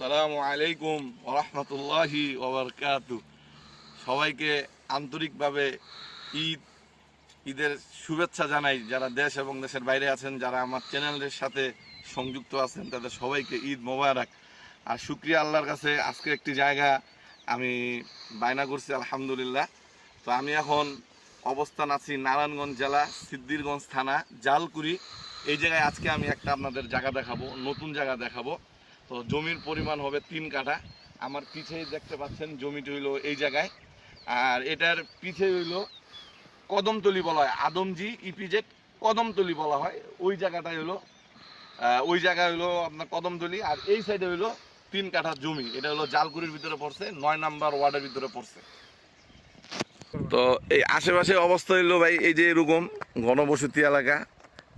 আসসালামু আলাইকুম ওরহমতুল্লাহি ওবরকাতু সবাইকে আন্তরিকভাবে ঈদ, ঈদের শুভেচ্ছা জানাই। যারা দেশ এবং দেশের বাইরে আছেন, যারা আমার চ্যানেলের সাথে সংযুক্ত আছেন, তাদের সবাইকে ঈদ মোবারক। আর শুক্রিয়া আল্লাহর কাছে, আজকে একটি জায়গা আমি বায়না করছি, আলহামদুলিল্লাহ। তো আমি এখন অবস্থান আছি নারায়ণগঞ্জ জেলা সিদ্দিরগঞ্জ থানা, জালকুড়ি। এই জায়গায় আজকে আমি একটা আপনাদের জায়গা দেখাবো, নতুন জায়গা দেখাবো। তো জমির পরিমাণ হবে তিন কাঠা। আমার পিছেই দেখতে পাচ্ছেন জমিটি হইল এই জায়গায়। আর এটার পিছে হইল কদমতলি বলা হয়, আদমজি ইপিজেড কদমতলি বলা হয়। ওই জায়গাটাই হলো ওই জায়গায় হইল আপনার কদমতলি। আর এই সাইডে হইল তিন কাঠা জমি। এটা হলো জালকুড়ির ভিতরে পড়ছে, নয় নাম্বার ওয়ার্ডের ভিতরে পড়ছে। তো এই আশেপাশে অবস্থা হইল ভাই, এই যে এরকম ঘনবসতি এলাকা।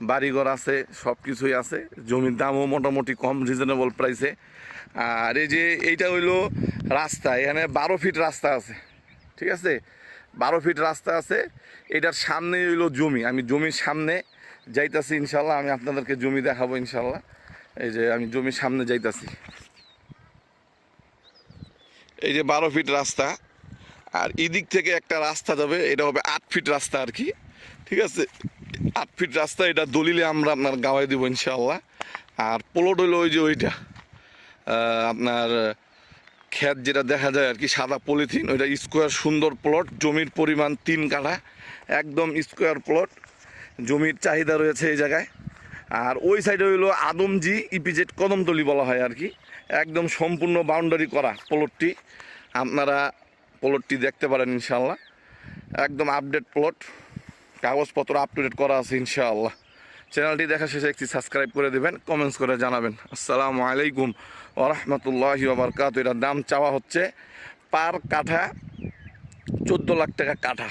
বাড়িঘর আছে সব কিছুই আছে। জমির দামও মোটামুটি কম রিজনেবল প্রাইসে আর এই যে এইটা হইল রাস্তা, এখানে বারো ফিট রাস্তা আছে, ঠিক আছে? বারো ফিট রাস্তা আছে, এটার সামনে হইল জমি। আমি জমির সামনে যাইতাছি ইনশাল্লাহ, আমি আপনাদেরকে জমি দেখাবো ইনশাল্লাহ। এই যে আমি জমির সামনে যাইতাছি। এই যে বারো ফিট রাস্তা, আর এদিক থেকে একটা রাস্তা যাবে, এটা হবে আট ফিট রাস্তা আর কি। ঠিক আছে? আট ফিট রাস্তা, এটা দলিলে আমরা আপনার গাওয়াই দেবো ইনশাল্লাহ আর প্লট হইল ওই যে ওইটা। আপনার, ক্ষেত যেটা দেখা যায় আর কি, সাদা পলিথিন, ওইটা স্কোয়ার সুন্দর প্লট জমির পরিমাণ তিন কাঠা, একদম স্কোয়ার প্লট জমির চাহিদা রয়েছে এই জায়গায়। আর ওই সাইডে হইল আদমজি ইপিজেড কদমতলি বলা হয় আর কি। একদম সম্পূর্ণ বাউন্ডারি করা প্লটটি আপনারা প্লটটি দেখতে পারেন ইনশাল্লাহ একদম আপডেট প্লট কাগজপত্র আপ টু ডেট করা আছে, ইনশাআল্লাহ। চ্যানেলটি দেখা শেষে একটি সাবস্ক্রাইব করে দেবেন কমেন্টস করে জানাবেন। আসসালামু আলাইকুম ওরহমতুল্লাহি ওবরকাত এটার দাম চাওয়া হচ্ছে পার কাঠা চোদ্দ লাখ টাকা কাঠা।